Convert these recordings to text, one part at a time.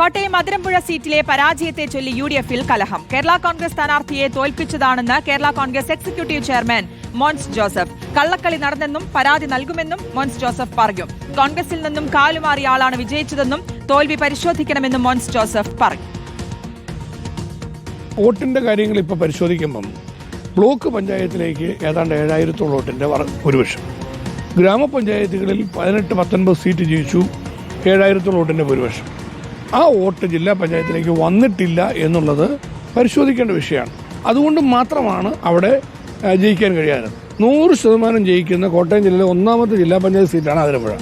കോട്ടയം മധുരമ്പുഴ സീറ്റിലെ പരാജയത്തെ ചൊല്ലി U D എഫിൽ കലഹം. കേരള കോൺഗ്രസ് സ്ഥാനാർത്ഥിയെ തോൽപ്പിച്ചതാണെന്ന് കേരള കോൺഗ്രസ് എക്സിക്യൂട്ടീവ് ചെയർമാൻ മോൻസ് ജോസഫ്. കള്ളക്കളി നടന്നെന്നും പരാതി നൽകുമെന്നും മോൻസ് ജോസഫ് പറഞ്ഞു. കോൺഗ്രസിൽ നിന്നും കാലുമാറിയ ആളാണ് വിജയിച്ചതെന്നും തോൽവി പരിശോധിക്കണമെന്നും മോൻസ് ജോസഫ് പറഞ്ഞു. വോട്ടിന്റെ കാര്യങ്ങൾ ഇപ്പോൾ പരിശോധിക്കുമ്പം ബ്ലോക്ക് പഞ്ചായത്തിലേക്ക് ഏതാണ്ട് ഏഴായിരത്തോളം വോട്ടിന്റെ ഭൂരിപക്ഷം. ഗ്രാമപഞ്ചായത്തുകളിൽ പതിനെട്ട് പത്തൊൻപത് സീറ്റ് ജയിച്ചു ഏഴായിരത്തോളം വോട്ടിന്റെ ഭൂരിപക്ഷം. ആ വോട്ട് ജില്ലാ പഞ്ചായത്തിലേക്ക് വന്നിട്ടില്ല എന്നുള്ളത് പരിശോധിക്കേണ്ട വിഷയമാണ്. അതുകൊണ്ട് മാത്രമാണ് അവിടെ ജയിക്കാൻ കഴിയാറ് നൂറ് ശതമാനം ജയിക്കുന്ന കോട്ടയം ജില്ലയിലെ ഒന്നാമത്തെ ജില്ലാ പഞ്ചായത്ത് സീറ്റാണ് ആതിരപ്പുഴ.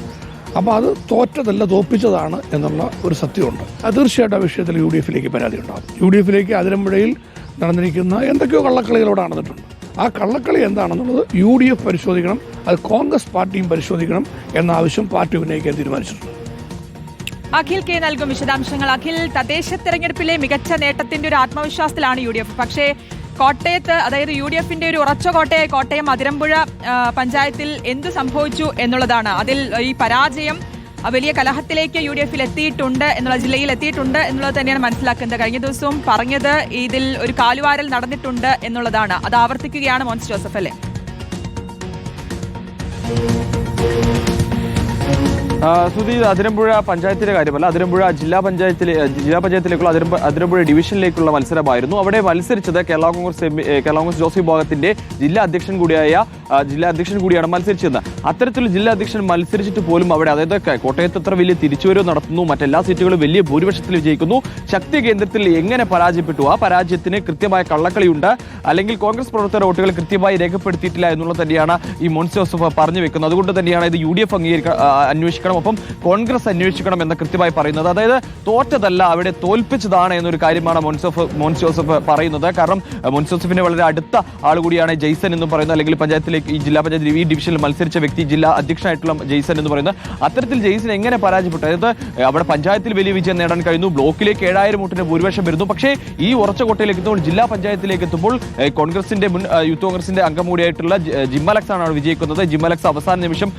അപ്പോൾ അത് തോറ്റതല്ല തോപ്പിച്ചതാണ് എന്നുള്ള ഒരു സത്യമുണ്ട്. അത് തീർച്ചയായിട്ടും ആ വിഷയത്തിൽ യു ഡി എഫിലേക്ക് പരാതി ഉണ്ടാകും യു ഡി എഫിലേക്ക് അതിരമ്പുഴയിൽ നടന്നിരിക്കുന്ന എന്തൊക്കെയോ കള്ളക്കളികളോട് നടന്നിട്ടുണ്ട്. ആ കള്ളക്കളി എന്താണെന്നുള്ളത് യു ഡി എഫ് പരിശോധിക്കണം അത് കോൺഗ്രസ് പാർട്ടിയും പരിശോധിക്കണം എന്ന ആവശ്യം പാർട്ടി ഉന്നയിക്കാൻ തീരുമാനിച്ചിട്ടുണ്ട്. അഖിൽ കെ നൽകും വിശദാംശങ്ങൾ. അഖിൽ തദ്ദേശ തെരഞ്ഞെടുപ്പിലെ മികച്ച നേട്ടത്തിന്റെ ഒരു ആത്മവിശ്വാസത്തിലാണ് യു ഡി എഫ്. പക്ഷേ കോട്ടയത്ത് അതായത് യു ഡി എഫിന്റെ ഒരു ഉറച്ച കോട്ടയായ കോട്ടയം അതിരമ്പുഴ പഞ്ചായത്തിൽ എന്ത് സംഭവിച്ചു എന്നുള്ളതാണ്. അതിൽ ഈ പരാജയം വലിയ കലഹത്തിലേക്ക് യു ഡി എഫിൽ എത്തിയിട്ടുണ്ട് എന്നുള്ള ജില്ലയിൽ എത്തിയിട്ടുണ്ട് എന്നുള്ളത് തന്നെയാണ് മനസ്സിലാക്കുന്നത് കഴിഞ്ഞ ദിവസവും പറഞ്ഞത് ഇതിൽ ഒരു കാലുവാരൽ നടന്നിട്ടുണ്ട് എന്നുള്ളതാണ്. അത് ആവർത്തിക്കുകയാണ് മോൻസ് ജോസഫ് അല്ലേ? സുധി അതിരമ്പുഴ പഞ്ചായത്തിലെ കാര്യമല്ല. അതിരമ്പുഴ ജില്ലാ പഞ്ചായത്തിലെ ജില്ലാ പഞ്ചായത്തിലേക്കുള്ള അതിരമ്പ അതിരമ്പുഴ ഡിവിഷനിലേക്കുള്ള മത്സരമായിരുന്നു. അവിടെ മത്സരിച്ചത് കേരള കോൺഗ്രസ് എം- കേരള കോൺഗ്രസ് ജോസഫ് വിഭാഗത്തിന്റെ ജില്ലാ അധ്യക്ഷൻ കൂടിയായ ജില്ലാ അധ്യക്ഷൻ കൂടിയാണ് മത്സരിച്ചത്. അത്തരത്തിൽ ജില്ലാ അധ്യക്ഷൻ മത്സരിച്ചിട്ട് പോലും അവിടെ അതായത് കോട്ടയത്ത് എത്ര വലിയ തിരിച്ചുവരവ് നടത്തുന്നു മറ്റെല്ലാ സീറ്റുകളും വലിയ ഭൂരിപക്ഷത്തിൽ വിജയിക്കുന്നു. ശക്തി കേന്ദ്രത്തിൽ എങ്ങനെ പരാജയപ്പെട്ടു? ആ പരാജയത്തിന് കൃത്യമായ കള്ളക്കളിയുണ്ട്. അല്ലെങ്കിൽ കോൺഗ്രസ് പ്രവർത്തകർ വോട്ടുകൾ കൃത്യമായി രേഖപ്പെടുത്തിയിട്ടില്ല എന്നുള്ളത് തന്നെയാണ് ഈ മോൻസ് ജോസഫ് പറഞ്ഞു വെക്കുന്നത്. അതുകൊണ്ട് തന്നെയാണ് ഇത് യു ഡി എഫ് അംഗീകരിക്ക അന്വേഷിക്കണം. ഒപ്പം കോൺഗ്രസ് അന്വേഷിക്കണം എന്ന് കൃത്യമായി പറയുന്നത്. അതായത് തോറ്റതല്ല അവിടെ തോൽപ്പിച്ചതാണ് എന്നൊരു കാര്യമാണ് മോൻസോഫ് മോൻസ് ജോസഫ് പറയുന്നത്. കാരണം മോൻസ് ജോസഫിന്റെ വളരെ അടുത്ത ആൾ കൂടിയാണ് ജെയ്സൺ എന്നും പറയുന്നത്. അല്ലെങ്കിൽ പഞ്ചായത്തിലേക്ക് ഈ ജില്ലാ പഞ്ചായത്തിൽ ഈ ഡിവിഷനിൽ മത്സരിച്ച വ്യക്തി ജില്ലാ അധ്യക്ഷനായിട്ടുള്ള ജെയ്സൺ എന്ന് പറയുന്നത് അത്തരത്തിൽ ജെയ്സൺ എങ്ങനെ പരാജയപ്പെട്ടു? അതായത് അവിടെ പഞ്ചായത്തിൽ വലിയ വിജയം നേടാൻ കഴിഞ്ഞു ബ്ലോക്കിലേക്ക് ഏഴായിരം വോട്ടിന് ഭൂരിപക്ഷം വരുന്നു. പക്ഷേ ഈ ഉറച്ച കോട്ടയിലേക്ക് എത്തുമ്പോൾ ജില്ലാ പഞ്ചായത്തിലേക്ക് എത്തുമ്പോൾ കോൺഗ്രസിന്റെ മുൻ യൂത്ത് കോൺഗ്രസിന്റെ അംഗം കൂടിയായിട്ടുള്ള ജിമ്മലക്സ് ആണ് വിജയിക്കുന്നത്. ജിമ്മലക്സ് അവസാന നിമിഷം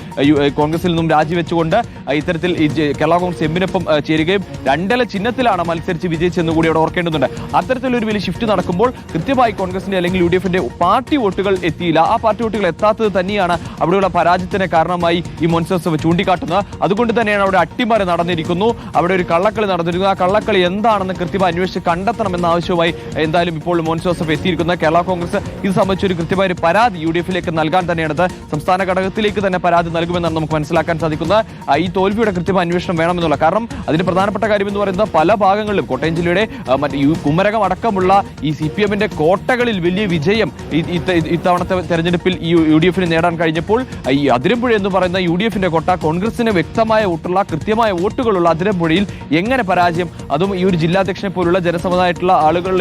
കോൺഗ്രസിൽ നിന്നും രാജിവെച്ചുകൊണ്ട് ഇത്തരത്തിൽ ഈ കേരള കോൺഗ്രസ് എമ്മിനൊപ്പം ചേരുകയും രണ്ടല ചിഹ്നത്തിലാണ് മത്സരിച്ച് വിജയിച്ചെന്ന് കൂടി അവിടെ ഓർക്കേണ്ടതുണ്ട്. അത്തരത്തിലൊരു വലിയ ഷിഫ്റ്റ് നടക്കുമ്പോൾ കൃത്യമായി കോൺഗ്രസിന്റെ അല്ലെങ്കിൽ യു പാർട്ടി വോട്ടുകൾ എത്തിയില്ല. ആ പാർട്ടി വോട്ടുകൾ എത്താത്തത് തന്നെയാണ് അവിടെയുള്ള പരാജയത്തിന് കാരണമായി ഈ മോൻസോസഫ് ചൂണ്ടിക്കാട്ടുന്നത്. അതുകൊണ്ട് തന്നെയാണ് അവിടെ അട്ടിമറി നടന്നിരിക്കുന്നു. അവിടെ ഒരു കള്ളക്കളി നടന്നിരിക്കുന്നു. ആ കള്ളക്കളി എന്താണെന്ന് കൃത്യമായി അന്വേഷിച്ച് കണ്ടെത്തണമെന്ന ആവശ്യവുമായി എന്തായാലും ഇപ്പോൾ മോൻസോസഫ് എത്തിയിരിക്കുന്നത് കേരള കോൺഗ്രസ് ഇത് സംബന്ധിച്ച് ഒരു കൃത്യമായ ഒരു പരാതി യു ഡി എഫിലേക്ക് നൽകാൻ തന്നെയാണ് സംസ്ഥാന ഘടകത്തിലേക്ക് തന്നെ പരാതി നൽകുമെന്നാണ് നമുക്ക് മനസ്സിലാക്കാൻ സാധിക്കുന്നത്. ഈ തോൽവിയുടെ കൃത്യമായ അന്വേഷണം വേണമെന്നുള്ള കാരണം അതിന് പ്രധാനപ്പെട്ട കാര്യം എന്ന് പറയുന്നത് പല ഭാഗങ്ങളിലും കോട്ടയം ജില്ലയുടെ മറ്റേ കുമരകം അടക്കമുള്ള ഈ സി പി എമ്മിന്റെ കോട്ടകളിൽ വലിയ വിജയം ഇത്തവണത്തെ തെരഞ്ഞെടുപ്പിൽ ഈ യു ഡി എഫിന് നേടാൻ കഴിഞ്ഞപ്പോൾ ഈ അതിരമ്പുഴ എന്ന് പറയുന്ന യു ഡി എഫിന്റെ കൊട്ട കോൺഗ്രസിന് വ്യക്തമായ വോട്ടുള്ള കൃത്യമായ വോട്ടുകളുള്ള അതിരമ്പുഴയിൽ എങ്ങനെ പരാജയം അതും ഈ ഒരു ജില്ലാധ്യക്ഷനെ പോലുള്ള ജനസമുദായമായിട്ടുള്ള ആളുകൾ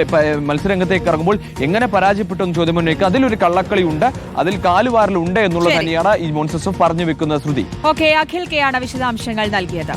മത്സരരംഗത്തേക്ക് ഇറങ്ങുമ്പോൾ എങ്ങനെ പരാജയപ്പെട്ടു എന്ന് ചോദ്യം ഉന്നയിക്കുക. അതിലൊരു കള്ളക്കളി ഉണ്ട് അതിൽ കാലുവാരലുണ്ട് എന്നുള്ളത് തന്നെയാണ് ഈ മോൻസസ് പറഞ്ഞു വെക്കുന്ന ശ്രുതി. ഓക്കെ അഖിൽ കെയാണ് വിശദാംശങ്ങൾ നൽകിയത്.